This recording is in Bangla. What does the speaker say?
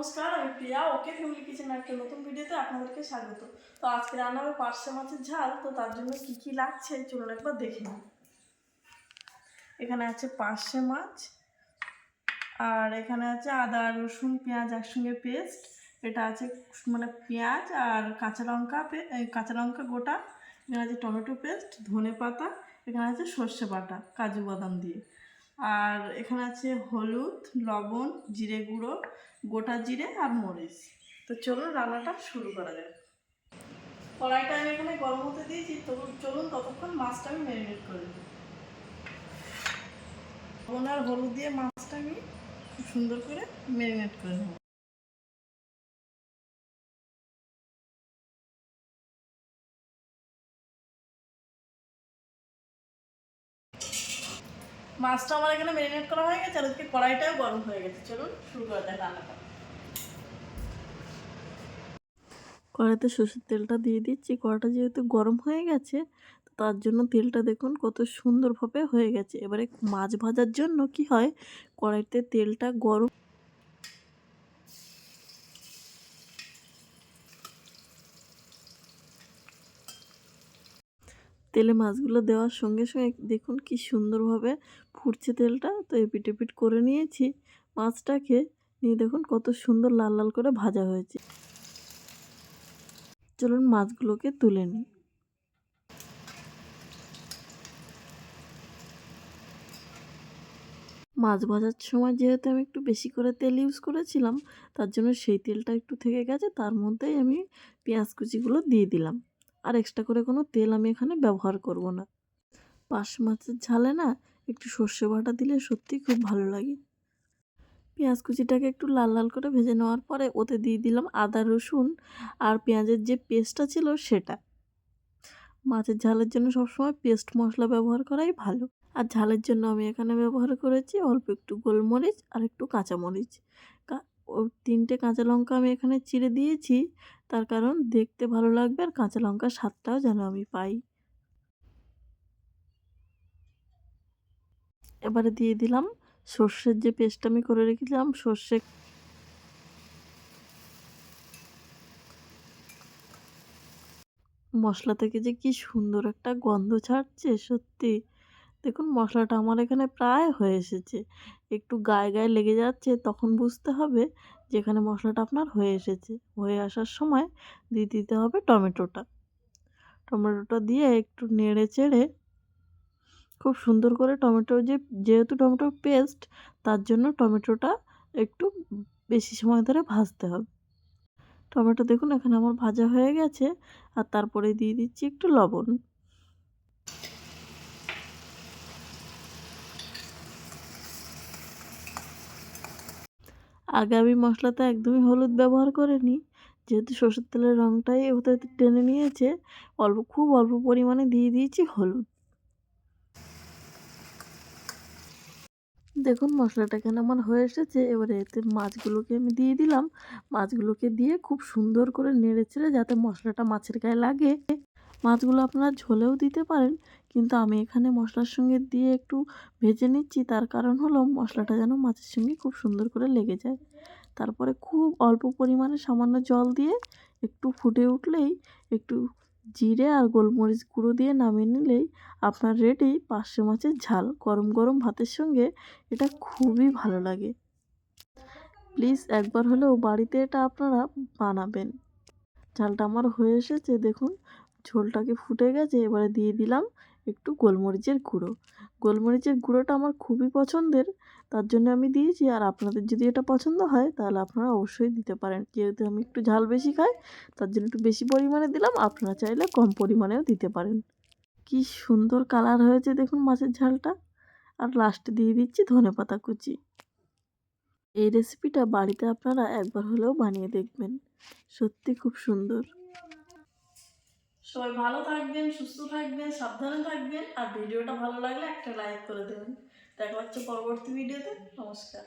নমস্কার, আমি প্রিয়া, ওকে ফ্যামিলি কিচেন একটা নতুন ভিডিওতে আপনাদেরকে স্বাগত। তো আজকে রান্না হবে পার্শে মাছের ঝাল, তো তার জন্য কি কি লাগছে চলুন একবার দেখে নিই। এখানে আছে পার্শে মাছ, আর এখানে আছে আদা, রসুন, পেঁয়াজ একসঙ্গে পেস্ট। এটা আছে মানে পেঁয়াজ আর কাঁচা লঙ্কা কাঁচা লঙ্কা গোটা। এখানে আছে টমেটো পেস্ট, ধনে পাতা, এখানে আছে সর্ষে বাটা, কাজু বাদাম দিয়ে। আর এখানে আছে হলুদ, লবণ, জিরে গুঁড়ো, গোটা জিরে আর মরিচ। তো চলুন রান্নাটা শুরু করা যাক। কড়াইটা আমি এখানে গরম হতে দিয়েছি, তো চলুন ততক্ষণ মাছটা আমি ম্যারিনেট করে দিই লবণ আর হলুদ দিয়ে মাছটা আমি খুব সুন্দর করে ম্যারিনেট করে নেব। মাছটা আমার এখানে ম্যারিনেট করা হয়ে গেছে, আর কড়াইটাও গরম হয়ে গেছে। চলুন শুরু করা যাক রান্নাটা কড়াইতে সর্ষের তেলটা দিয়ে দিচ্ছি। কড়াটা যেহেতু গরম হয়ে গেছে তার জন্য তেলটা দেখুন কত সুন্দরভাবে হয়ে গেছে। এবারে মাছ ভাজার জন্য কি হয়, কড়াইতে তেলটা গরম তেলে মাছগুলো দেওয়ার সঙ্গে সঙ্গে দেখুন কি সুন্দরভাবে ফুটছে তেলটা। তো এপিট এপিট করে নিয়েছি মাছটাকে। নিয়ে দেখুন কত সুন্দর লাল লাল করে ভাজা হয়েছে। চলুন মাছগুলোকে তুলে নিই। মাছ ভাজার সময় যেহেতু আমি একটু বেশি করে তেল ইউজ করেছিলাম, তার জন্য সেই তেলটা একটু থেকে গেছে, তার মধ্যেই আমি পেঁয়াজ কুচিগুলো দিয়ে দিলাম। আর এক্সট্রা করে কোনো তেল আমি এখানে ব্যবহার করব না। পাশ মাছের ঝালে না একটু সর্ষে বাটা দিলে সত্যি খুব ভালো লাগে। পেঁয়াজ কুচিটাকে একটু লাল লাল করে ভেজে নেওয়ার পরে ওতে দিয়ে দিলাম আদা, রসুন আর পেঁয়াজের যে পেস্টটা ছিল সেটা। মাছের ঝালের জন্য সবসময় পেস্ট মশলা ব্যবহার করাই ভালো। আর ঝালের জন্য আমি এখানে ব্যবহার করেছি অল্প একটু গোলমরিচ আর একটু কাঁচামরিচ। তিনটে কাঁচা লঙ্কা আমি এখানে চিড়ে দিয়েছি। তার কারণ দেখতে ভালো লাগবে আর কাঁচা লঙ্কার স্বাদটাও যেন আমি পাই। এবারে দিয়ে দিলাম সর্ষের যে পেস্ট আমি করে রেখেছিলাম সর্ষে মশলা থেকে যে কি সুন্দর একটা গন্ধ ছাড়ছে, সত্যি। দেখুন, মশলাটা আমার এখানে প্রায় হয়ে এসেছে। একটু গায়ে গায়ে লেগে যাচ্ছে, তখন বুঝতে হবে যেখানে মশলাটা আপনার হয়ে এসেছে। হয়ে আসার সময় দিয়ে দিতে হবে টমেটোটা। টমেটোটা দিয়ে একটু নেড়ে চেড়ে খুব সুন্দর করে টমেটো যে, যেহেতু টমেটো পেস্ট, তার জন্য টমেটোটা একটু বেশি সময় ধরে ভাজতে হবে। টমেটো দেখুন, এখানে আমার ভাজা হয়ে গেছে। আর তারপরে দিয়ে দিচ্ছি একটু লবণ। আগে আমি মশলাতে একদমই হলুদ ব্যবহার করিনি। যেহেতু সরষের তেলের রঙটাই ওতে টেনে নিয়েছে, অল্প, খুব অল্প পরিমাণে দিয়ে দিয়েছি হলুদ। দেখুন, মশলাটা কেন আমার হয়ে এসেছে। এবারে এতে মাছগুলোকে আমি দিয়ে দিলাম। মাছগুলোকে দিয়ে খুব সুন্দর করে নেড়ে চেড়ে যাতে মশলাটা মাছের গায়ে লাগে। মাছগুলো আপনারা ঝোলেও দিতে পারেন, কিন্তু আমি এখানে মশলার সঙ্গে দিয়ে একটু ভেজে নিচ্ছি। তার কারণ হলো মশলাটা যেন মাছের সঙ্গে খুব সুন্দর করে লেগে যায়। তারপরে খুব অল্প পরিমাণে সামান্য জল দিয়ে একটু ফুটে উঠলেই একটু জিরে আর গোলমরিচ গুঁড়ো দিয়ে নামিয়ে নিলেই আপনার রেডি পার্শে মাছের ঝাল। গরম গরম ভাতের সঙ্গে এটা খুবই ভালো লাগে। প্লিজ একবার হলেও বাড়িতে এটা আপনারা বানাবেন। ঝালটা আমার হয়ে এসেছে, দেখুন। ঝোলটাকে ফুটে গেছে, এবারে দিয়ে দিলাম একটু গোলমরিচের গুঁড়ো। গোলমরিচের গুঁড়োটা আমার খুবই পছন্দের, তার জন্য আমি দিয়েছি। আর আপনাদের যদি এটা পছন্দ হয়, তাহলে আপনারা অবশ্যই দিতে পারেন। যেহেতু আমি একটু ঝাল বেশি খাই, তার জন্য একটু বেশি পরিমাণে দিলাম, আপনারা চাইলে কম পরিমাণেও দিতে পারেন। কি সুন্দর কালার হয়েছে দেখুন মাছের ঝালটা। আর লাস্টে দিয়ে দিচ্ছি ধনে পাতা কুচি। এই রেসিপিটা বাড়িতে আপনারা একবার হলেও বানিয়ে দেখবেন। সত্যি খুব সুন্দর। সবাই ভালো থাকবেন, সুস্থ থাকবেন, সাবধানে থাকবেন, আর ভিডিওটা ভালো লাগলে একটা লাইক করে দেবেন। দেখা হচ্ছে পরবর্তী ভিডিওতে নমস্কার।